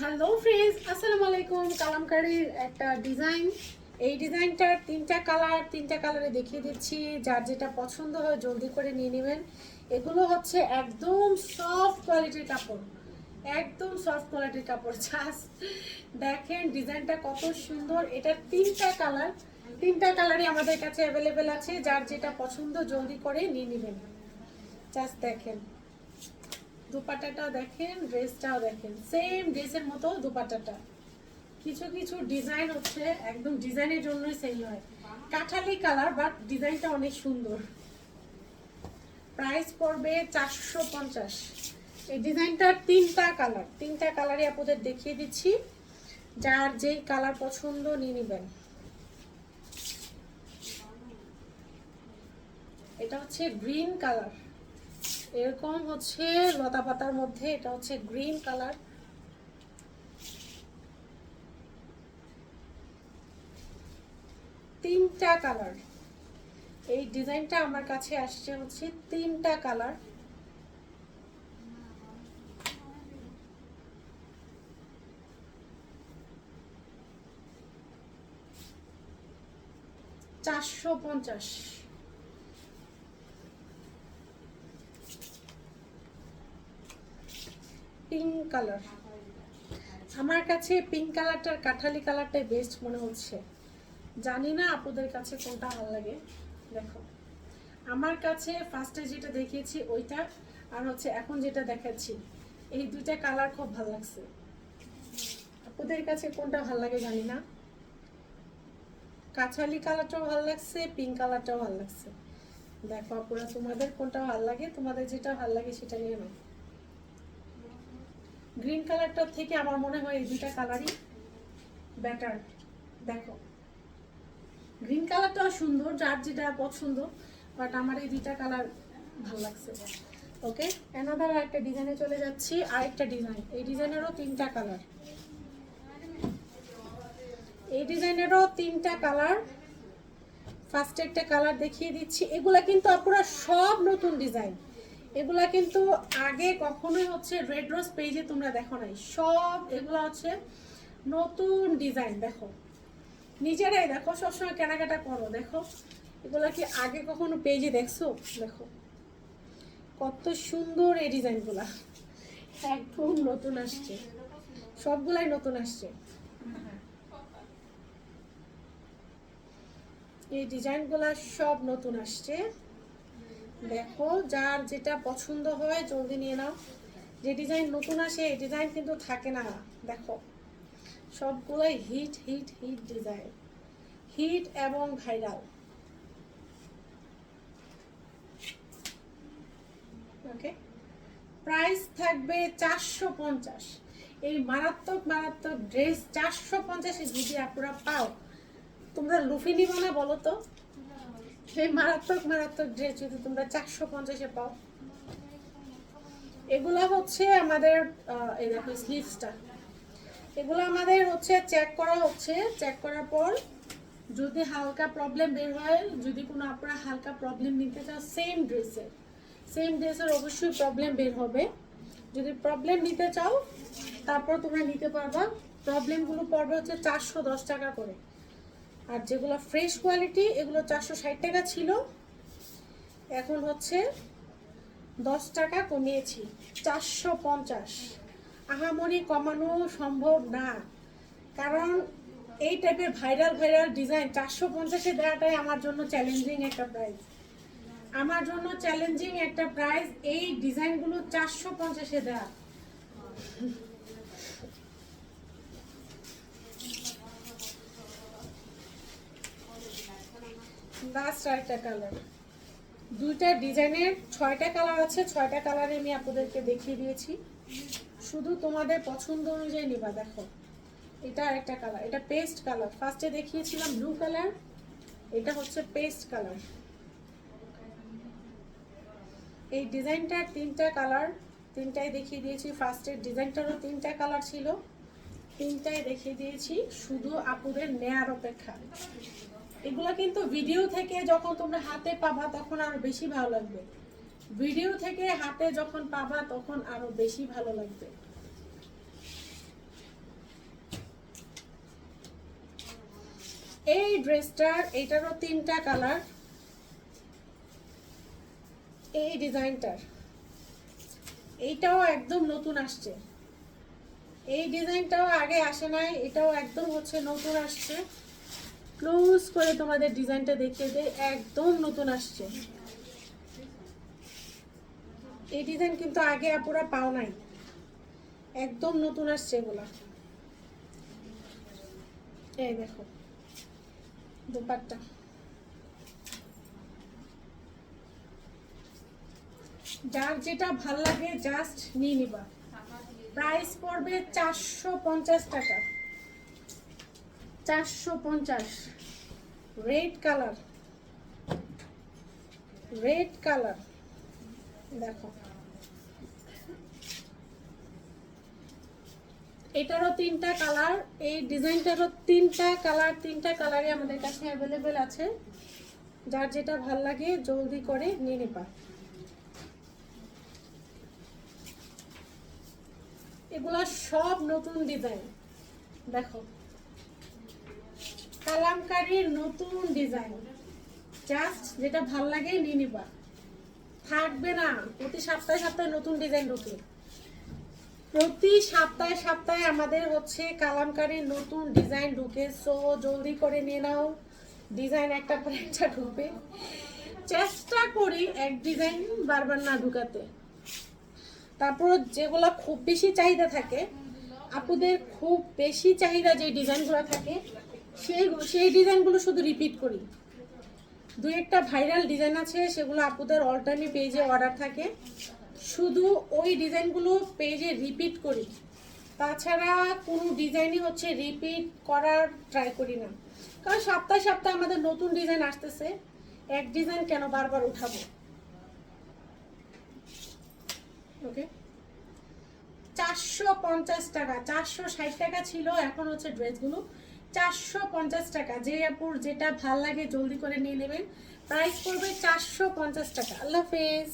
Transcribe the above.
Hello friends আসসালামু আলাইকুম কালামকারীর একটা ডিজাইন এই ডিজাইনটার তিনটা কালার তিনটা কালারে দেখিয়ে দিচ্ছি। যার যেটা পছন্দ হয় জলদি করে নিয়ে নেবেন। এগুলো হচ্ছে একদম সফট কোয়ালিটির কাপড়। একদম সফট কোয়ালিটির কাপড়। জাস্ট দেখেন ডিজাইনটা কত সুন্দর। এটার তিনটা কালার তিনটা কালারই আমাদের কাছে অ্যাভেলেবেল আছে। যার যেটা পছন্দ, জলদি করে নিয়ে নেবেন। জাস্ট দেখেন। দুপাট্টাটাও দেখেন, ড্রেসটাও দেখেন। সেম ড্রেসের মতো দুপাটাটা। কিছু কিছু ডিজাইন হচ্ছে, একদম ডিজাইনের জন্যই সেল হয়। কাঠালি কালার বাট ডিজাইনটা অনেক সুন্দর। প্রাইস পড়বে চারশো পঞ্চাশ। এই ডিজাইনটার তিনটা কালার তিনটা কালারই আপনাদের দেখিয়ে দিচ্ছি। যার যেই কালার পছন্দ নিয়ে নেবেন। এটা হচ্ছে গ্রিন কালার এরকম হচ্ছে লতা পাতার মধ্যে, এটা হচ্ছে গ্রিন কালার। তিনটা কালার। এই ডিজাইনটা আমার কাছে আসছে হচ্ছে তিনটা কালার। চারশো পঞ্চাশ। পিঙ্ক কালার আমার কাছে পিঙ্ক কালারটার কাঠালি কালারটাই বেস্ট মনে হচ্ছে। জানি না আপনাদের কাছে কোনটা ভালো লাগে। দেখো, আমার কাছে ফার্স্টে যেটা দেখিয়েছি ওইটা, আর হচ্ছে এখন যেটা দেখাচ্ছি, এই দুইটা কালার খুব ভালো লাগছে। আপনাদের কাছে কোনটা ভালো লাগে জানি না। কাছালি কালারটাও ভালো লাগছে পিঙ্ক কালারটাও ভালো লাগছে। দেখো আপুরা, তোমাদের কোনটা ভালো লাগে, তোমাদের যেটা ভালো লাগে সেটা নিয়ে নাও। গ্রিন কালারটার থেকে আমার মনে হয় এই দুইটা কালারই বেটার দেখো গ্রিন কালারটাও সুন্দর, যার যেটা পছন্দ বাট আমার এই দুইটা কালার ভালো লাগছে। ওকে এনাদার একটা ডিজাইনে চলে যাচ্ছি, আরেকটা ডিজাইন এই ডিজাইনেরও তিনটা কালার এই ডিজাইনেরও তিনটা কালার ফার্স্ট একটা কালার দেখিয়ে দিচ্ছি। এগুলা কিন্তু আপনারা সব নতুন ডিজাইন এগুলা কিন্তু আগে কখনোই হচ্ছে রেড রোজ পেজে তোমরা দেখো নাই। সব এগুলা হচ্ছে নতুন ডিজাইন দেখো। নিজেরাই দেখো, সবসময় কেনাকাটা করো, দেখো। এগুলা কি আগে কখনো পেজে দেখছ? দেখো। কত সুন্দর এই ডিজাইনগুলা একদম নতুন আসছে। সবগুলাই নতুন আসছে। এই ডিজাইনগুলা সব নতুন আসছে। দেখো, যার যেটা পছন্দ হয় জলদি নিয়ে নাও। যে ডিজাইন নতুন আসে, এই ডিজাইন কিন্তু থাকে না। দেখো, সবগুলোই hit hit hit design hit এবং ভাইরাল ওকে প্রাইস থাকবে চারশো পঞ্চাশ। এই মারাত্মক মারাত্মক ড্রেস চারশো পঞ্চাশে যদি আপনারা পাও, তোমরা লুফি নিবো না বলো তো। সেই মারাত্মক মারাত্মক ড্রেস যদি তোমরা চারশো পঞ্চাশে পাও। এগুলো হচ্ছে আমাদের এই দেখো স্লিভসটা এগুলো আমাদের হচ্ছে চেক করা হচ্ছে। চেক করার পর যদি হালকা প্রবলেম বের হয়, যদি কোনো আপনারা হালকা প্রবলেম নিতে চাও সেম ড্রেসের সেম ড্রেসের অবশ্যই প্রবলেম বের হবে। যদি প্রবলেম নিতে চাও, তারপর তোমরা নিতে পারবা। প্রবলেমগুলো পড়বে হচ্ছে চারশো দশ টাকা করে। আর যেগুলো ফ্রেশ কোয়ালিটি এগুলো চারশো ষাট টাকা ছিল। এখন হচ্ছে দশ টাকা কমিয়েছি, চারশো পঞ্চাশ। আহামরি কমানো সম্ভব না, কারণ এই টাইপের ভাইরাল ভাইরাল ডিজাইন চারশো পঞ্চাশে দেওয়াটাই আমার জন্য চ্যালেঞ্জিং একটা প্রাইস আমার জন্য চ্যালেঞ্জিং একটা প্রাইস এই ডিজাইনগুলো চারশো পঞ্চাশে দেওয়া। লাস্ট আরেকটা কালার দুইটা ডিজাইনের ছয়টা কালার আছে, ছয়টা কালারে আমি আপনাদেরকে দেখিয়ে দিয়েছি। শুধু তোমাদের পছন্দ অনুযায়ী নিবা, দেখো। এটা আরেকটা কালার এটা পেস্ট কালার ফার্স্টে দেখিয়েছিলাম ব্লু কালার এটা হচ্ছে পেস্ট কালার এই ডিজাইনটার তিনটা কালার তিনটাই দেখিয়ে দিয়েছি। ফার্স্টের ডিজাইনটারও তিনটা কালার ছিল। তিনটাই দেখিয়ে দিয়েছি, শুধু আপুদের নেয়ার অপেক্ষা। এগুলো কিন্তু ভিডিও থেকে যখন তোমরা হাতে পাবা তখন আরও বেশি ভালো লাগবে। ভিডিও থেকে হাতে যখন পাবা তখন আরও বেশি ভালো লাগবে। এই ড্রেসটার এটারও তিনটা কালার। এই ডিজাইনটার। এইটাও একদম নতুন আসছে। এই ডিজাইনটাও আগে আসে নাই, এটাও একদম হচ্ছে নতুন আসছে। ক্লোজ করে তোমাদের ডিজাইনটা দেখিয়ে দেয় একদম নতুন আসছে। এই ডিজাইন কিন্তু আগে আপুরা পাও নাই। একদম নতুন আসছে এগুলা। এই দেখো, দুপাট্টা। যার যেটা ভালো লাগে জাস্ট নিয়ে নিবা। প্রাইস পড়বে চারশো পঞ্চাশ টাকা। চারশো পঞ্চাশ। Red colour. Red colour. দেখো। এটারও তিনটা কালার, এই ডিজাইনটারও তিনটা কালার, তিনটা কালারই আমাদের কাছে অ্যাভেলেবেল আছে। যার যেটা ভালো লাগে জলদি করে নিয়ে নেবা। এগুলা সব নতুন ডিজাইন। দেখো। কালামকারীর নতুন ডিজাইন। জাস্ট যেটা ভালো লাগে নিয়ে নিবা। থাকবে না, প্রতি সপ্তাহে সপ্তাহে নতুন ডিজাইন ঢুকে। প্রতি সপ্তাহে সপ্তাহে আমাদের হচ্ছে কালামকারীর নতুন ডিজাইন ঢুকে। সো জলদি করে নিয়ে নাও। ডিজাইন একটা পর একটা ঢুকবে চেষ্টা করি এক ডিজাইন বারবার না ঢুকাতে। তারপর যেগুলো খুব বেশি চাহিদা থাকে, আপুদের খুব বেশি চাহিদা যে ডিজাইনগুলো থাকে সেই সেই ডিজাইনগুলো শুধু রিপিট করি। দু একটা ভাইরাল ডিজাইন আছে, সেগুলো আপুদের অল টাইমে পেজে অর্ডার থাকে। শুধু ওই ডিজাইনগুলো পেজে রিপিট করি। তাছাড়া কোনো ডিজাইনই হচ্ছে রিপিট করার ট্রাই করি না। কারণ সপ্তাহে সপ্তাহে আমাদের নতুন ডিজাইন আসতেছে, এক ডিজাইন কেন বারবার উঠাবো? ওকে চারশো পঞ্চাশ টাকা, চারশো ষাট টাকা ছিল, এখন হচ্ছে ড্রেসগুলো চারশো পঞ্চাশ টাকা। যে আপুর যেটা ভালো লাগে জলদি করে নিয়ে নেবেন প্রাইস পড়বে চারশো পঞ্চাশ টাকা। আল্লাহ হাফেজ।